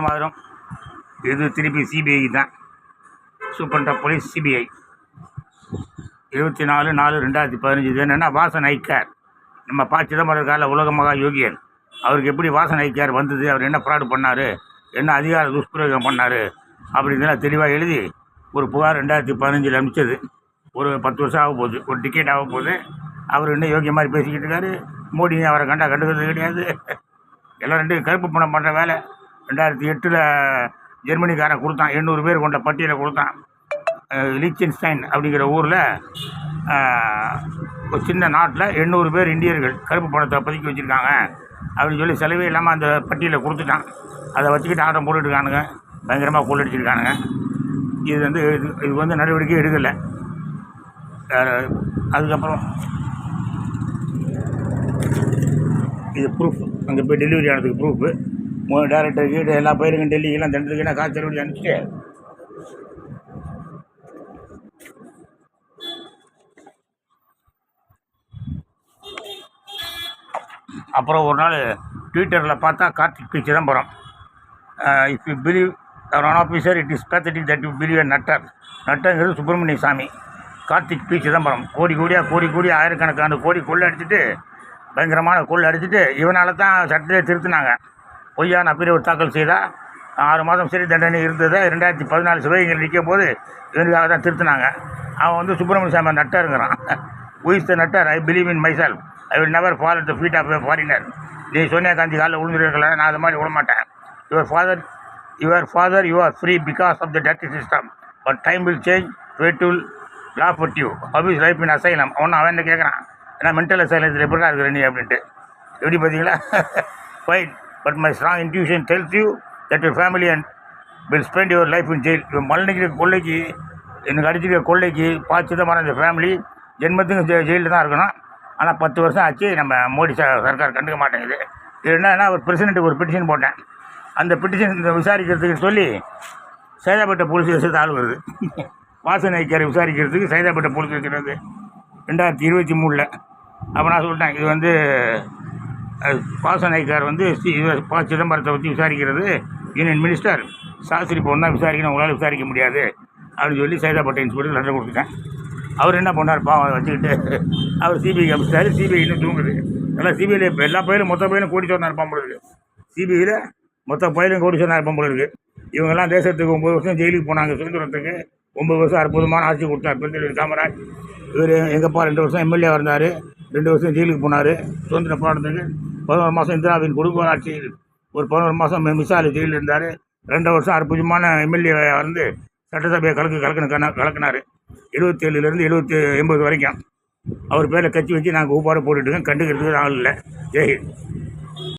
மாதம் இது திருப்பி சிபிஐ தான். சூப்பரண்ட் போலீஸ் சிபிஐ இருபத்தி நாலு நாலு ரெண்டாயிரத்தி பதினஞ்சு. இது என்னென்னா வாசன் ஐக்கார் நம்ம பா சிதம்பரம் கால உலக மகா யோகியன். அவருக்கு எப்படி வாசன் ஐக்கார் வந்தது? அவர் என்ன ஃப்ராடு பண்ணார்? என்ன அதிகார துஷ்பிரயோகம் பண்ணார்? அப்படிங்கிறதெல்லாம் தெளிவாக எழுதி ஒரு புகார் ரெண்டாயிரத்தி பதினஞ்சில் அனுப்பிச்சது. ஒரு பத்து வருஷம் ஆக போகுது. ஒரு டிக்கெட் ஆக போகுது. அவர் இன்னும் யோகிய மாதிரி பேசிக்கிட்டு இருக்காரு. மோடி அவரை கண்டா கண்டுக்கிறது கிடையாது. எல்லாம் ரெண்டு கருப்பு பணம் பண்ணுற வேலை. ரெண்டாயிரத்தி எட்டில் ஜெர்மனிக்காரன் கொடுத்தான். எண்ணூறு பேர் கொண்ட பட்டியலை கொடுத்தான். லீச்சன்ஸ்டைன் அப்படிங்கிற ஊரில் ஒரு சின்ன நாட்டில் எண்ணூறு பேர் இந்தியர்கள் கருப்பு பணத்தை பதுக்கி வச்சுருக்காங்க அப்படின்னு சொல்லி செலவே இல்லாமல் அந்த பட்டியலை கொடுத்துட்டான். அதை வச்சுக்கிட்டு ஆட்டம் போட்டுட்ருக்கானுங்க பயங்கரமாக கொள்ளடிச்சிருக்கானுங்க இது வந்து இது இது வந்து நடவடிக்கை எடுக்கலை. வேறு அதுக்கப்புறம் இது ப்ரூஃப் அங்கே போய் டெலிவரி ஆனதுக்கு ப்ரூஃபு டேரக்டர் கீழே எல்லா பயிருக்கும் டெல்லிக்கெல்லாம் தண்டதுக்குன்னா காசு செலவழி அனுப்பிச்சிட்டு. அப்புறம் ஒரு நாள் ட்விட்டரில் பார்த்தா Karthik P Chidambaram if you believe one officer it is pathetic that you believe a nutter நட்டங்கிறது Subramanian Swamy. Karthik P Chidambaram கோடி கோடியாக கோடி கோடி ஆயிரக்கணக்கான கோடி கொள்ளை அடிச்சுட்டு பயங்கரமான கொள்ளை அடிச்சுட்டு இவனால் தான் சட்டத்தை திருத்தினாங்க. பொய்யான அப்பிரிவு தாக்கல் செய்தால் ஆறு மாதம் சிறை தண்டனை இருந்ததை ரெண்டாயிரத்தி பதினாலு சிவகங்கையில் நிற்கும் போது இவனுக்காக தான் திருத்தினாங்க. அவன் வந்து Subramanian Swamy நட்டருங்கிறான் who's the nutter? I believe in myself I will never fall at the feet of foreigner நீ சோனியா காந்தி காலில் விழுந்துருக்கல நான் அது மாதிரி விடமாட்டேன். Your father your father you are free because of the Teddy system but time will change wait will laugh you how is life in asylum அவன் அவன் என்ன கேட்குறான் ஏன்னா மென்டல் அசைலத்தில் எப்படி இருக்கிற நீ அப்படின்ட்டு. எப்படி பார்த்தீங்களா fine but my strong intuition tells you that your family and will spend your life in jail இவன் மல்லிக்கிற கொள்ளைக்கு எனக்கு அடிச்சிருக்க கொள்ளைக்கு பாய்ச்சிதமான இந்த ஃபேமிலி ஜென்மத்துக்கு ஜெ ஜெயிலில் தான் இருக்கணும். ஆனால் பத்து வருஷம் ஆச்சு நம்ம மோடி ச சர்க்கார் கண்டுக்க மாட்டேங்குது. இது என்னன்னா ஒரு பிரசிடென்ட்டுக்கு ஒரு பெட்டிஷன் போட்டேன். அந்த பெட்டிஷன் விசாரிக்கிறதுக்கு சொல்லி சைதாப்பேட்டை போலீஸ் ஸ்டேஷன் ஆள் வருது. வாசனை ஐக்கியாரை விசாரிக்கிறதுக்கு சைதாப்பேட்டை போலீஸ் ஸ்டேஷன் வந்து ரெண்டாயிரத்தி இருபத்தி மூணில். அப்போ நான் சொல்லிட்டேன் இது வந்து பாசநாயக்கார் வந்து சி- ப சிதம்பரத்தை பற்றி விசாரிக்கிறது யூனியன் மினிஸ்டர். சாஸ்திரி பொண்ணாக விசாரிக்கணும் உங்களால் விசாரிக்க முடியாது. அப்படின்னு சொல்லி சைதாப்பேட்டை இன்ஸ்பெக்டர் லெட்டர் கொடுத்துட்டேன் அவர் என்ன பண்ணார் பாவம் அதை வச்சுக்கிட்டு அவர் சிபிஐ அமைச்சார் சிபிஐ இன்னும் தூங்குது. நல்லா சிபிஐயில் இப்போ எல்லா பயிலும் மொத்த பயிலும் கோடி சொன்னார் இருப்பான் சிபிஐயில் மொத்த பயிலும் கோடி சொன்னார் இருப்பான் இவங்கெல்லாம் தேசத்துக்கு ஒம்பது வருஷம் ஜெயிலுக்கு போனாங்க. சுதந்திரத்துக்கு ஒம்பது வருஷம் அற்புதமான ஆட்சி கொடுத்தார். பெருந்தலைவர் காமராஜ். இவர் எங்கப்பா ரெண்டு வருஷம் எம்எல்ஏ இருந்தார். ரெண்டு வருஷம் ஜெயிலுக்கு போனார். சுதந்திர போராட்டத்துக்கு பதினோரு மாதம் இந்திராவின் கொடுங்கோல் ஆட்சியில் ஒரு பதினோரு மாதம் மிசாலி ஜெயிலில் இருந்தார். ரெண்டு வருஷம் அற்புதமான எம்எல்ஏ வந்து சட்டசபையை கலக்கு கலக்குன கண- கலக்குனாரு. எழுபத்தேழுலேருந்து எழுபத்தி எண்பது வரைக்கும். அவர் பேரில் கட்சி வச்சு நாங்கள் ஊப்பாடு போட்டுட்டுருக்கோம் கண்டுக்கிறதுக்கு ஆள் இல்லை. ஜெய்